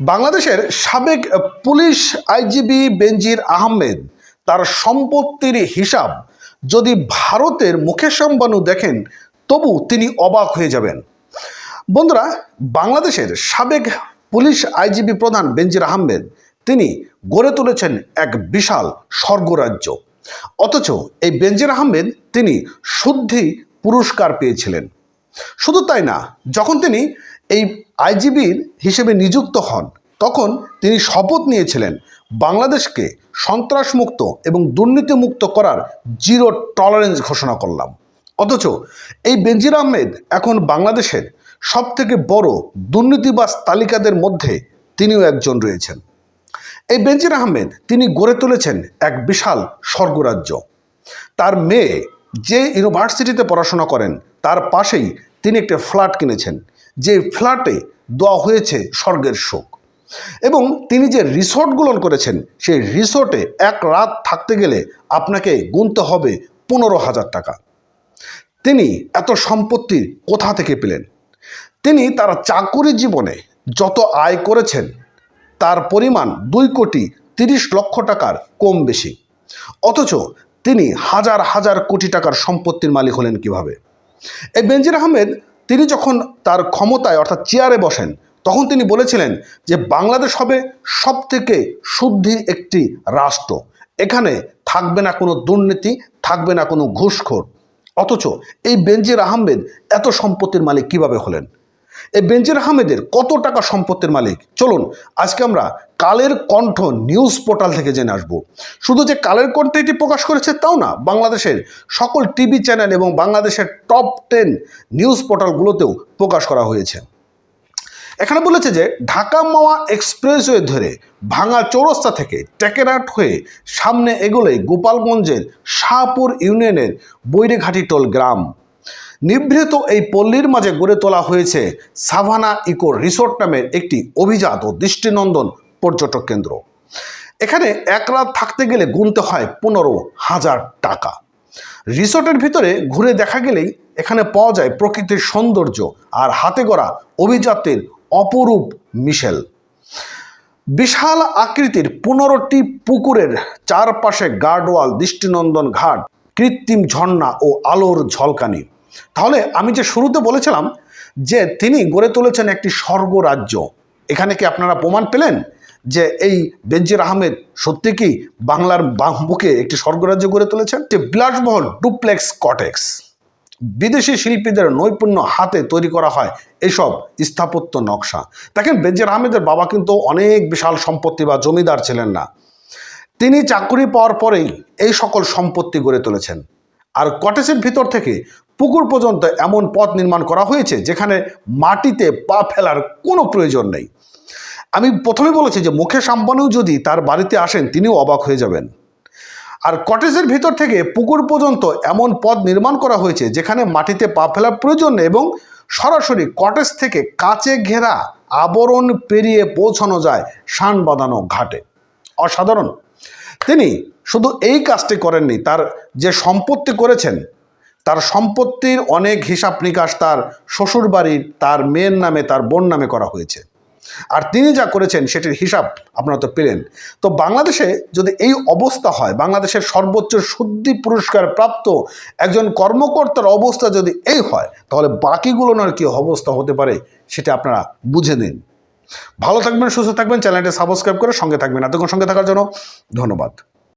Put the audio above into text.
বাংলাদেশের সাবেক police IGB বেনজির আহমেদ তার সম্পত্তির হিসাব যদি ভারতের মুকেশ আম্বানু দেখেন, তবু তিনি অবাক হয়ে যাবেন। বন্ধুরা, বাংলাদেশের সাবেক পুলিশ আইজিবি প্রধান বেনজির আহমেদ, তিনি গড়ে তুলেছেন এক বিশাল স্বর্গরাজ্য। অথচ এই বেনজির আহমেদ তিনি শুদ্ধি পুরস্কার পেয়েছিলেন। শুধু তাই না, যখন তিনি এই আইজিবির হিসেবে নিযুক্ত হন। তখন তিনি শপথ নিয়েছিলেন, বাংলাদেশকে সন্ত্রাসমুক্ত এবং দুর্নীতিমুক্ত করার জিরো টলারেন্স ঘোষণা করলাম। অথচ এই বেনজির আহমেদ এখন বাংলাদেশের সবথেকে বড় দুর্নীতিবাস তালিকাদের মধ্যে তিনিও একজন রয়েছেন। এই বেনজির আহমেদ তিনি গড়ে তুলেছেন এক বিশাল স্বর্গরাজ্য। তার মেয়ে যে ইউনিভার্সিটিতে পড়াশোনা করেন, তার পাশেই তিনি একটা ফ্ল্যাট কিনেছেন। যে ফ্ল্যাটে দেওয়া হয়েছে স্বর্গের শোক। এবং তিনি যে রিসোর্টগুলো করেছেন, সেই রিসোর্টে এক রাত থাকতে গেলে আপনাকে গুনতে হবে পনেরো হাজার টাকা। তিনি এত সম্পত্তি কোথা থেকে পেলেন? তিনি তার চাকুরি জীবনে যত আয় করেছেন, তার পরিমাণ দুই কোটি তিরিশ লক্ষ টাকার কম বেশি। অথচ তিনি হাজার হাজার কোটি টাকার সম্পত্তির মালিক হলেন কীভাবে? এই বেনজির আহমেদ তিনি যখন তার ক্ষমতায়, অর্থাৎ চেয়ারে বসেন, তখন তিনি বলেছিলেন যে বাংলাদেশ হবে সব থেকে শুদ্ধি একটি রাষ্ট্র। এখানে থাকবে না কোনো দুর্নীতি, থাকবে না কোনো ঘুষখোর। অথচ এই বেনজির আহমেদ এত সম্পত্তির মালিক কীভাবে হলেন? এই বেনজির আহমেদের কত টাকা সম্পত্তির মালিক? চলুন, আজকে আমরা কালের কণ্ঠ নিউজ পোর্টাল থেকে জেনে আসব। শুধু যে কালের কণ্ঠ এটি প্রকাশ করেছে তাও না, বাংলাদেশের সকল টিভি চ্যানেল এবং বাংলাদেশের টপ টেন নিউজ পোর্টালগুলোতেও প্রকাশ করা হয়েছে। এখানে বলেছে যে, ঢাকা মাওয়া এক্সপ্রেসওয়ে ধরে ভাঙা চৌরাস্তা থেকে টেকেরাট হয়ে সামনে এগোলে গোপালগঞ্জের শাহপুর ইউনিয়নের বৈরেঘাটি টোল গ্রাম। নিভৃত এই পল্লীর মাঝে গড়ে তোলা হয়েছে সাভানা ইকো রিসোর্ট নামের একটি অভিজাত ও দৃষ্টিনন্দন পর্যটক কেন্দ্র। এখানে এক রাত থাকতে গেলে গুনতে হয় পনেরো হাজার টাকা। রিসোর্টের ভিতরে ঘুরে দেখা গেলেই এখানে পাওয়া যায় প্রকৃতির সৌন্দর্য আর হাতে গড়া অভিজাতের অপরূপ মিশেল। বিশাল আকৃতির পনেরোটি পুকুরের চারপাশে গার্ডওয়াল, দৃষ্টিনন্দন ঘাট, কৃত্রিম ঝর্ণা ও আলোর ঝলকানি। তাহলে আমি যে শুরুতে বলেছিলাম যে তিনি গড়ে তুলেছেন একটি স্বর্গরাজ্য, এখানে কি আপনারা প্রমাণ পেলেন যে এই বেনজির আহমেদ সত্যি কি বাংলার বাম- বুকে একটি স্বর্গরাজ্য গড়ে তুলেছেন? যে বিলাসবহল ডুপ্লেক্স কটেক্স, বিদেশি শিল্পীদের নৈপুণ্য হাতে তৈরি করা হয় এসব স্থাপত্য নকশা। দেখেন, বেনজির আহমেদের বাবা কিন্তু অনেক বিশাল সম্পত্তি বা জমিদার ছিলেন না। তিনি চাকরি পাওয়ার পরেই এই সকল সম্পত্তি গড়ে তুলেছেন। আর কটেজের ভিতর থেকে পুকুর পর্যন্ত এমন পথ নির্মাণ করা হয়েছে যেখানে মাটিতে পা ফেলার কোনো প্রয়োজন নেই। আমি প্রথমে বলেছি যে মুখেশ আম্বানিও যদি তার বাড়িতে আসেন, তিনিও অবাক হয়ে যাবেন। আর কটেজের ভিতর থেকে পুকুর পর্যন্ত এমন পথ নির্মাণ করা হয়েছে যেখানে মাটিতে পা ফেলার প্রয়োজন নেই এবং সরাসরি কটেজ থেকে কাচে ঘেরা আবরণ পেরিয়ে পৌঁছানো যায় শান বাঁধানো ঘাটে। অসাধারণ। তিনি শুধু এই কাজটি করেননি, তার যে সম্পত্তি করেছেন তার সম্পত্তির অনেক হিসাব নিকাশ তার শ্বশুরবাড়ির, তার মেয়ের নামে, তার বোন নামে করা হয়েছে। আর তিনি যা করেছেন সেটির হিসাব আপনারা তো পেলেন। তো বাংলাদেশে যদি এই অবস্থা হয়, বাংলাদেশের সর্বোচ্চ শুদ্ধি পুরস্কার প্রাপ্ত একজন কর্মকর্তার অবস্থা যদি এই হয়, তাহলে বাকিগুলো বাকিগুলোর কী অবস্থা হতে পারে, সেটা আপনারা বুঝে নিন। ভালো থাকবেন, সুস্থ থাকবেন, চ্যানেলটি সাবস্ক্রাইব করে সঙ্গে থাকবেন। এতক্ষণ সঙ্গে থাকার জন্য ধন্যবাদ।